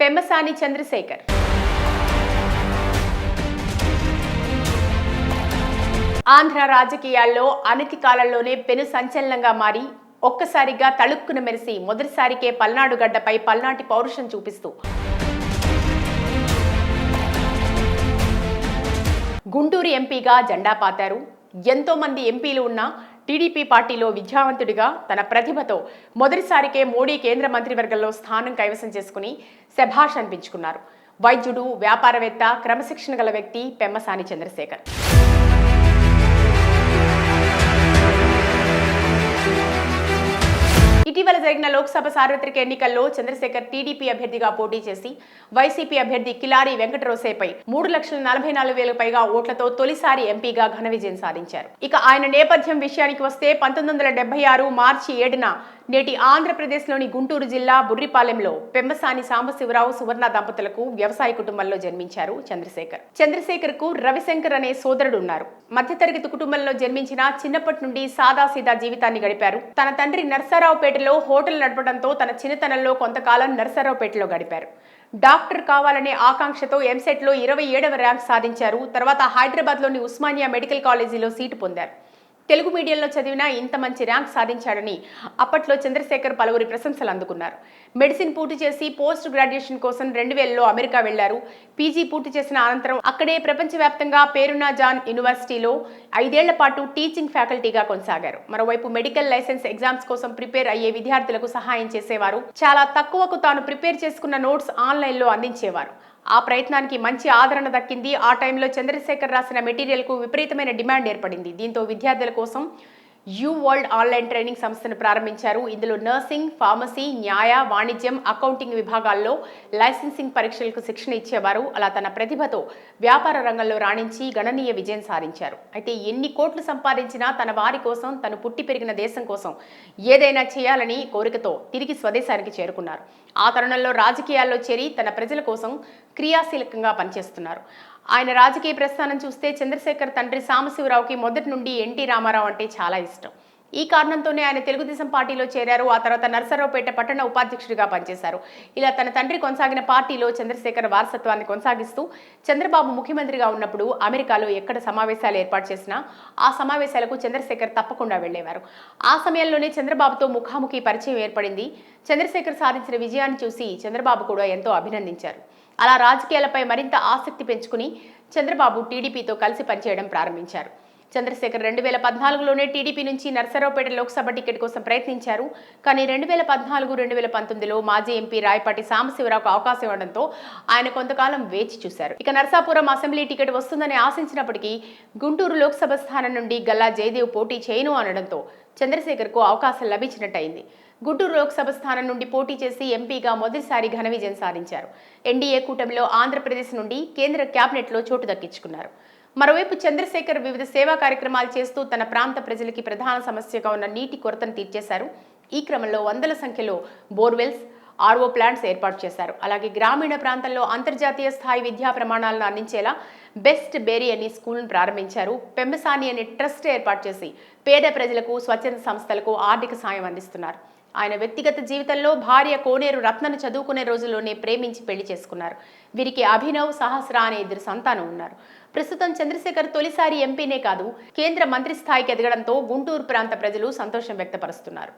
పెమ్మసాని చంద్రశేఖర్. ఆంధ్ర రాజకీయాల్లో అనతి కాలంలోనే పెను సంచలనంగా మారి ఒక్కసారిగా తళుక్కున మెరిసి మొదటిసారికే పల్నాడు గడ్డపై పల్నాటి పౌరుషం చూపిస్తూ. గుంటూరు ఎంపీగా జెండా పాతారు. ఎంతోమంది ఎంపీలు ఉన్న టీడీపీ పార్టీలో విద్యావంతుడిగా తన ప్రతిభతో మొదటిసారికే మోడీ కేంద్ర మంత్రివర్గంలో స్థానం కైవసం చేసుకుని శభాష్ అనిపించుకున్నారు. వైద్యుడు వ్యాపారవేత్త క్రమశిక్షణ గల వ్యక్తి పెమ్మసాని చంద్రశేఖర్. లోక్సభ సార్వత్రిక ఎన్నికల్లో చంద్రశేఖర్ టీడీపీ అభ్యర్థిగా పోటీ చేసి వైసీపీ అభ్యర్థి కిలారి వెంకటరోసేపై మూడు లక్షల నలభై నాలుగు వేల పైగా ఓట్లతో తొలిసారి ఎంపీగా ఘన విజయం సాధించారు. ఇక ఆయన నేపథ్యం విషయానికి వస్తే పంతొమ్మిది వందల డెబ్బై ఆరు మార్చి ఏడున నేటి ఆంధ్రప్రదేశ్లోని గుంటూరు జిల్లా బుర్రిపాలెంలో పెమ్మసాని సాంబశివరావు సువర్ణ దంపతులకు వ్యవసాయ కుటుంబంలో జన్మించారు చంద్రశేఖర్. చంద్రశేఖర్కు రవిశంకర్ అనే సోదరుడు ఉన్నారు. మధ్యతరగతి కుటుంబంలో జన్మించిన చిన్నప్పటి నుండి సాదాసీదా జీవితాన్ని గడిపారు. తన తండ్రి నర్సారావుపేటలో హోటల్ నడపడంతో తన చిన్నతనంలో కొంతకాలం నర్సరావుపేటలో గడిపారు. డాక్టర్ కావాలనే ఆకాంక్షతో ఎంసెట్లో ఇరవై ఏడవ ర్యాంక్ సాధించారు. తర్వాత హైదరాబాద్లోని ఉస్మానియా మెడికల్ కాలేజీలో సీటు పొందారు. తెలుగు మీడియంలో చదివినా ఇంత మంచి ర్యాంక్ సాధించాడని అప్పట్లో చంద్రశేఖర్ పలువురి ప్రశంసలు అందుకున్నారు. మెడిసిన్ పూర్తి చేసి పోస్ట్ గ్రాడ్యుయేషన్ కోసం రెండు వేలలో అమెరికా వెళ్ళారు పీజీ పూర్తి చేసిన అనంతరం అక్కడే ప్రపంచవ్యాప్తంగా పేరున్న జాన్ యూనివర్సిటీలో ఐదేళ్ళ పాటు టీచింగ్ ఫ్యాకల్టీగా కొనసాగారు. మరోవైపు మెడికల్ లైసెన్స్ ఎగ్జామ్స్ కోసం ప్రిపేర్ అయ్యే విద్యార్థులకు సహాయం చేసేవారు. చాలా తక్కువకు తాను ప్రిపేర్ చేసుకున్న నోట్స్ ఆన్లైన్లో అందించేవారు. ఆ ప్రయత్నానికి మంచి ఆదరణ దక్కింది. ఆ టైంలో చంద్రశేఖర్ రాసిన మెటీరియల్కు విపరీతమైన డిమాండ్ ఏర్పడింది. దీంతో విద్యార్థుల కోసం యూ వరల్డ్ ఆన్లైన్ ట్రైనింగ్ సంస్థను ప్రారంభించారు. ఇందులో నర్సింగ్ ఫార్మసీ న్యాయ వాణిజ్యం అకౌంటింగ్ విభాగాల్లో లైసెన్సింగ్ పరీక్షలకు శిక్షణ ఇచ్చేవారు. అలా తన ప్రతిభతో వ్యాపార రంగంలో రాణించి గణనీయ విజయం సాధించారు. అయితే ఎన్ని కోట్లు సంపాదించినా తన వారి కోసం తను పుట్టి పెరిగిన దేశం కోసం ఏదైనా చేయాలని కోరికతో తిరిగి స్వదేశానికి చేరుకున్నారు. ఆ తరుణంలో రాజకీయాల్లో చేరి తన ప్రజల కోసం క్రియాశీలకంగా పనిచేస్తున్నారు. ఆయన రాజకీయ ప్రస్థానం చూస్తే చంద్రశేఖర్ తండ్రి సాంబశివరావుకి మొదటి నుండి ఎన్టీ రామారావు అంటే చాలా ఇష్టం. ఈ కారణంతోనే ఆయన తెలుగుదేశం పార్టీలో చేరారు. ఆ తర్వాత నరసరావుపేట పట్టణ ఉపాధ్యక్షుడిగా పనిచేశారు. ఇలా తన తండ్రి కొనసాగిన పార్టీలో చంద్రశేఖర్ వారసత్వాన్ని కొనసాగిస్తూ చంద్రబాబు ముఖ్యమంత్రిగా ఉన్నప్పుడు అమెరికాలో ఎక్కడ సమావేశాలు ఏర్పాటు చేసినా ఆ సమావేశాలకు చంద్రశేఖర్ తప్పకుండా వెళ్ళేవారు ఆ సమయంలోనే చంద్రబాబుతో ముఖాముఖి పరిచయం ఏర్పడింది. చంద్రశేఖర్ సాధించిన విజయాన్ని చూసి చంద్రబాబు కూడా ఎంతో అభినందించారు. అలా రాజకీయాలపై మరింత ఆసక్తి పెంచుకుని చంద్రబాబు టీడీపీతో కలిసి పనిచేయడం ప్రారంభించారు. చంద్రశేఖర్ రెండు వేల పద్నాలుగులోనే టీడీపీ నుంచి నర్సరావుపేట లోక్సభ టికెట్ కోసం ప్రయత్నించారు. కానీ రెండు వేల పద్నాలుగు రెండు వేల పంతొమ్మిదిలో మాజీ ఎంపీ రాయపాటి సాంబశివరావుకు అవకాశం ఇవ్వడంతో ఆయన కొంతకాలం వేచి చూశారు. ఇక నర్సాపురం అసెంబ్లీ టికెట్ వస్తుందని ఆశించినప్పటికీ గుంటూరు లోక్సభ స్థానం నుండి గల్లా జయదేవ్ పోటీ చేయను అనడంతో చంద్రశేఖర్కు అవకాశం లభించినట్టయింది. గుంటూరు లోక్సభ స్థానం నుండి పోటీ చేసి ఎంపీగా మొదటిసారి ఘన విజయం సాధించారు. ఎన్డీఏ కూటమిలో ఆంధ్రప్రదేశ్ నుండి కేంద్ర క్యాబినెట్లో చోటు దక్కించుకున్నారు. మరోవైపు చంద్రశేఖర్ వివిధ సేవా కార్యక్రమాలు చేస్తూ తన ప్రాంత ప్రజలకి ప్రధాన సమస్యగా ఉన్న నీటి కొరతను తీర్చేశారు. ఈ క్రమంలో వందల సంఖ్యలో బోర్వెల్స్ ఆర్ఓ ప్లాంట్స్ ఏర్పాటు చేశారు. అలాగే గ్రామీణ ప్రాంతంలో అంతర్జాతీయ స్థాయి విద్యా ప్రమాణాలను అందించేలా బెస్ట్ బేరీ అనే స్కూల్ను ప్రారంభించారు. పెంబసాని అనే ట్రస్ట్ ఏర్పాటు చేసి పేద ప్రజలకు స్వచ్ఛంద సంస్థలకు ఆర్థిక సాయం అందిస్తున్నారు. ఆయన వ్యక్తిగత జీవితంలో భార్య కోనేరు రత్నను చదువుకునే రోజుల్లోనే ప్రేమించి పెళ్ళి చేసుకున్నారు. వీరికి అభినవ్ సహస్ర అనే ఇద్దరు సంతానం ఉన్నారు. ప్రస్తుతం చంద్రశేఖర్ తొలిసారి ఎంపీనే కాదు కేంద్ర మంత్రి స్థాయికి ఎదగడంతో గుంటూరు ప్రాంత ప్రజలు సంతోషం వ్యక్తపరుస్తున్నారు.